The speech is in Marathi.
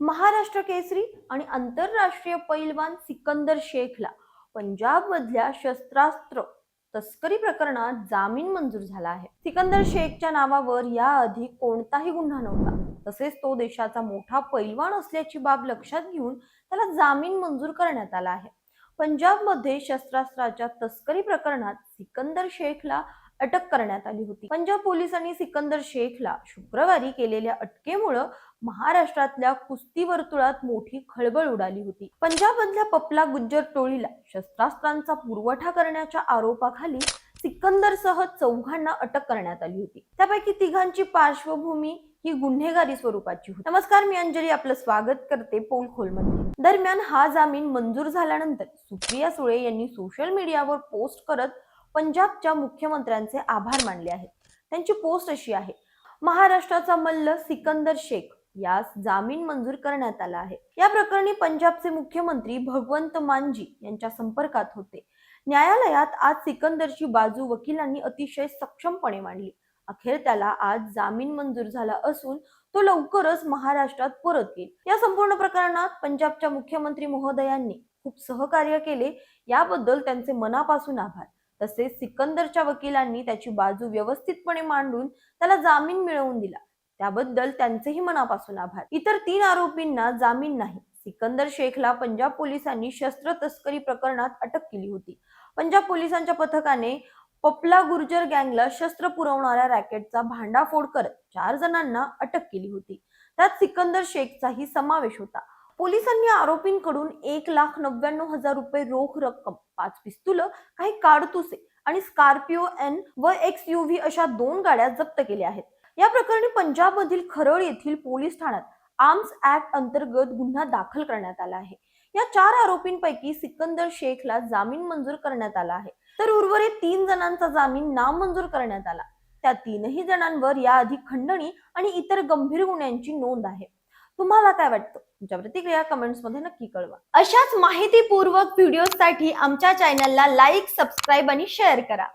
महाराष्ट्र केसरी आणि आंतरराष्ट्रीय पैलवान सिकंदर शेखला. पंजाब मधल्या शस्त्रास्त्र तस्करी प्रकरणात जामीन मंजूर झाला आहे. सिकंदर शेखच्या नावावर याआधी कोणताही गुन्हा नव्हता. तसेच तो देशाचा मोठा पैलवान असल्याची बाब लक्षात घेऊन त्याला जामीन मंजूर करण्यात आला आहे. पंजाबमध्ये शस्त्रास्त्राच्या तस्करी प्रकरणात सिकंदर शेखला अटक करण्यात आली होती. पंजाब पोलिसांनी सिकंदर शेखला शुक्रवारी केलेल्या अटकेमुळं महाराष्ट्रातल्या कुस्ती वर्तुळात मोठी खळबळ उडाली होती. पंजाबमधल्या पपला गुज्जर टोळीला शस्त्रास्त्रांचा पुरवठा करण्याच्या आरोपाखाली सिकंदरसह चौघांना अटक करण्यात आली होती. त्यापैकी तिघांची पार्श्वभूमी ही गुन्हेगारी स्वरूपाची होती. नमस्कार मी अंजली आपलं स्वागत करते पोलखोलमध्ये. दरम्यान हा जामीन मंजूर झाल्यानंतर सुप्रिया सुळे यांनी सोशल मीडियावर पोस्ट करत पंजाबच्या मुख्यमंत्र्यांचे आभार मानले आहेत. त्यांची पोस्ट अशी आहे महाराष्ट्राचा मल्ल सिकंदर शेख यास जामीन मंजूर करण्यात आला आहे. या प्रकरणी पंजाबचे मुख्यमंत्री भगवंत मांजी यांच्या संपर्कात होते. न्यायालयात आज सिकंदरची बाजू वकिलांनी अतिशय सक्षमपणे मांडली. अखेर त्याला आज जामीन मंजूर झाला असून तो लवकरच महाराष्ट्रात परत येईल. या संपूर्ण प्रकरणात पंजाबच्या मुख्यमंत्री महोदयांनी खूप सहकार्य केले. याबद्दल त्यांचे मनापासून आभार. तसेच सिकंदरच्या वकिलांनी त्याची बाजू व्यवस्थितपणे मांडून त्याला जामीन मिळवून दिला. त्याबद्दल त्यांचेही मनापासून आभार. इतर तीन आरोपींना जामीन नाही. सिकंदर शेखला पंजाब पोलिसांनी शस्त्र तस्करी प्रकरणात अटक केली होती. पंजाब पोलिसांच्या पथकाने पपला गुर्जर गँगला शस्त्र पुरवणाऱ्या रॅकेटचा भांडाफोड करत चार जणांना अटक केली होती. त्यात सिकंदर शेखचाही समावेश होता. पोलिसांनी आरोपींकडून एक लाख नव्याण्णव हजार रुपये रोख रक्कम पाच पिस्तुल काही काडतुसे आणि स्कॉर्पिओ एन व एक्स युव्ही अशा दोन गाड्या जप्त केल्या आहेत. या प्रकरणी पंजाबमधील खरळ येथील पोलीस ठाण्यात आर्म्स ऍक्ट अंतर्गत गुन्हा दाखल करण्यात आला आहे. या चार आरोपींपैकी सिकंदर शेखला जामीन मंजूर करण्यात आला आहे. तर उर्वरित तीन जणांचा जामीन नामंजूर करण्यात आला. त्या तीनही जणांवर याआधी खंडणी आणि इतर गंभीर गुन्ह्यांची नोंद आहे. तुम्हाला काय वाटतं? तुमच्या प्रतिक्रिया कमेंट्समध्ये नक्की कळवा. अशाच माहितीपूर्वक व्हिडिओसाठी आमच्या चॅनलला लाईक सबस्क्राईब आणि शेअर करा.